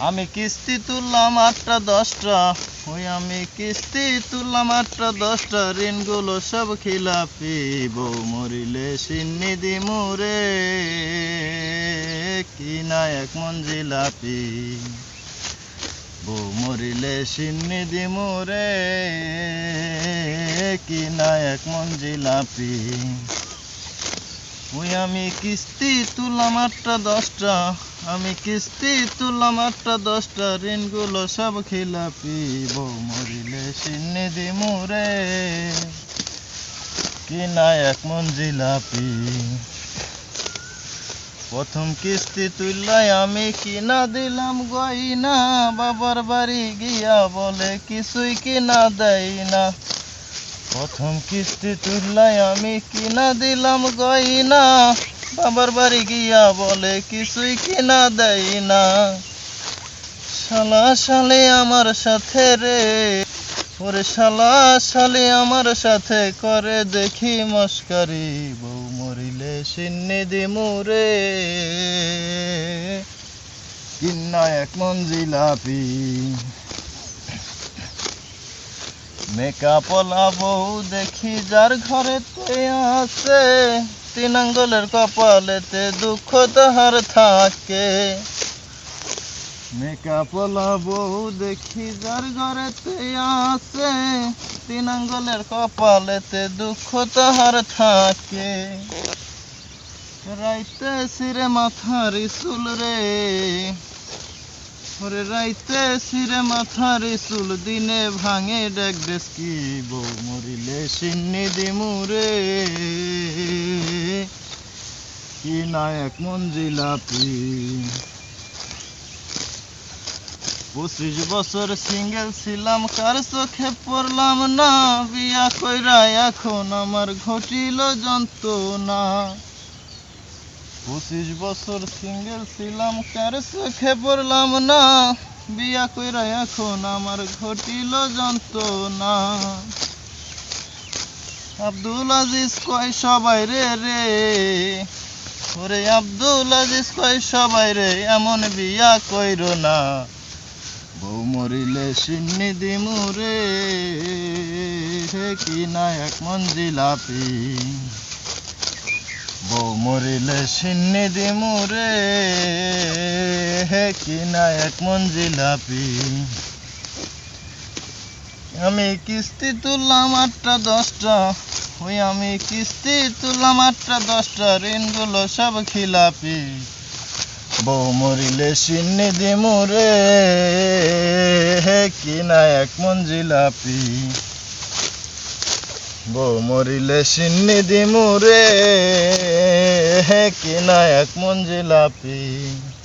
আমি কিস্তি তুললাম আটটা দশটা। ওই আমি কিস্তি তুললাম আটটা দশটা। ঋণগুলো সব খিলাপি বউ মরিলে সিন্নি কি না এক মন জিলাপি। বউ মরিলে সিন্নি কি না এক মন জিলাপি। ওই আমি কিস্তি তুললাম আটটা দশটা। আমি কিস্তি তুললাম আটটা, দশটা, ঋণগুলো সব খিলাপি, বউ মরিলে সিন্নি দিমুরে। কি না এক মন জিলাপি। প্রথম কিস্তি তুললাই আমি কিনা দিলাম গয়না, বাবার বাড়ি গিয়া বলে কিছুই কিনা দেয় না। প্রথম কিস্তি তুললাই আমি কিনা দিলাম গয়না। বাবার বাড়ি গিয়া বলে, কিছুই কিনা দেয় না। শালা শালে আমার সাথে রে। ওরে শালা শালে আমার সাথে করে দেখি মস্কারি। বউ মরিলে সিন্নি দিমুরে কিন্না এক মন জিলাপি। মেকাপলা বউ দেখি যার ঘরেতে আছে। তিন আঙ্গুলের কপালেতে দুঃখ তাহার থাকে। মেকাপলা বউ দেখি যার ঘরেতে আছে তিন আঙ্গুলের কপালেতে দুঃখ তাহার থাকে। রাইতে সিরে মাথার চুল রে ওরে রাইতে সিরে মাথার চুল দিনে ভাঙে ডেক ডেস্কি, বউ মরিলে সিন্নি দিমুরে কি নায়ক মন জিলাপি পঁচিশ বছর সিঙ্গেল ছিলাম, কার চোখে পড়লাম না? বিয়া কইরা এখন আমার ঘটিল যন্ত্রণা। পঁচিশ বছর সিঙ্গেল ছিলাম, কার চোখে পড়লাম না? বিয়া কইরা এখন আমার ঘটিল যন্ত্রণা। আব্দুল আজিজ কয়, সবাই রে রে। ওরে আব্দুল আজিজ কয়, সবাই রে, এমন বিয়া কইর না। বউ মরিলে সিন্নি দিমুরে কি নায়ক, মন জিলাপি। বউ মরিলে সিন্নি দিমুরে হে কি নায়ক মন জিলাপি। আমি কিস্তি তুললাম আটটা দশটা। ওই আমি কিস্তি তুললাম আটটা দশটা। ঋণগুলো সব খিলাপি। বউ মরিলে সিন্নি দিমুরে হে কি নায়ক মন জিলাপি। বউ মরিলে সিন্নি দিমুরে হে কি নায়ক মঞ্জিলাপি জিলাপি।